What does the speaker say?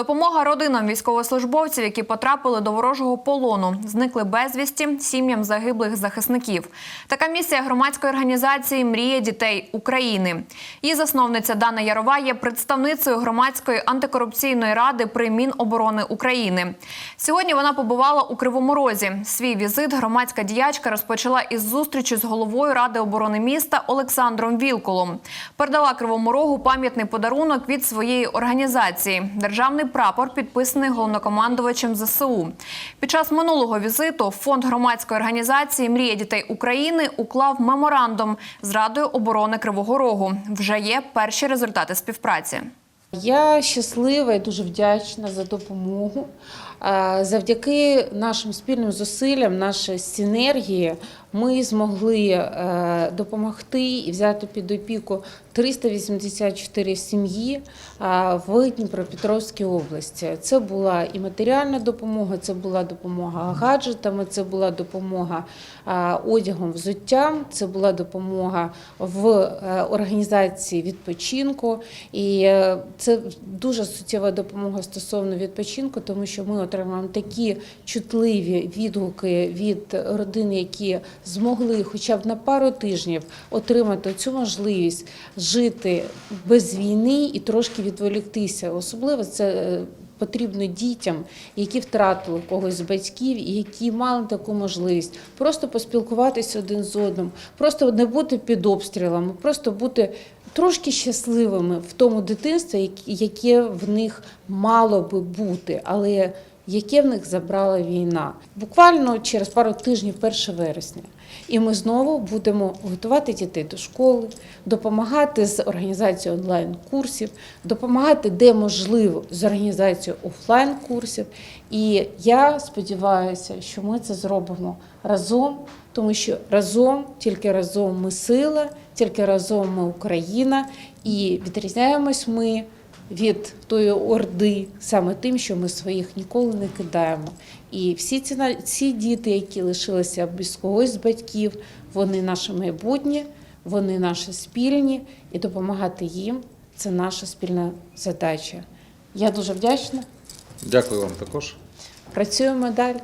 Допомога родинам військовослужбовців, які потрапили до ворожого полону, зникли безвісті сім'ям загиблих захисників. Така місія громадської організації Мрія дітей України. Її засновниця Дана Ярова є представницею громадської антикорупційної ради при Міноборони України. Сьогодні вона побувала у Кривому Розі. Свій візит громадська діячка розпочала із зустрічі з головою ради оборони міста Олександром Вілкулом. Передала Кривому Рогу пам'ятний подарунок від своєї організації державний прапор, підписаний головнокомандувачем ЗСУ. Під час минулого візиту фонд громадської організації Мрія дітей України уклав меморандум з Радою оборони Кривого Рогу. Вже є перші результати співпраці. Я щаслива і дуже вдячна за допомогу. Е, Завдяки нашим спільним зусиллям, нашій синергії, ми змогли е, допомогти і взяти під опіку 384 сім'ї е, в Дніпропетровській області. Це була і матеріальна допомога, це була допомога гаджетами, це була допомога е, одягом, взуттям, це була допомога в організації відпочинку. І це дуже суттєва допомога стосовно відпочинку, тому що ми отримуємо такі чутливі відгуки від родин, які змогли хоча б на пару тижнів отримати цю можливість жити без війни і трошки відволіктися. Особливо це. е, Потрібно дітям, які втратили когось з батьків які мали таку можливість просто поспілкуватися один з одним, просто не бути під обстрілами, просто бути трошки щасливими в тому дитинстві, яке в них мало би бути, але яке в них забрала війна. Буквально через пару тижнів, 1 вересня. І ми знову будемо готувати дітей до школи, допомагати з організацією онлайн-курсів, допомагати де можливо з організацією офлайн-курсів. І я сподіваюся, що ми це зробимо разом, тому що разом, тільки разом ми сила, тільки разом ми Україна, і відрізняємось ми від тої орди саме тим, що ми своїх ніколи не кидаємо. І всі ці ці діти, які лишилися без когось з батьків, вони наше майбутнє, вони наші спільні, і допомагати їм це наша спільна задача. Я дуже вдячна. Дякую вам також. Працюємо далі.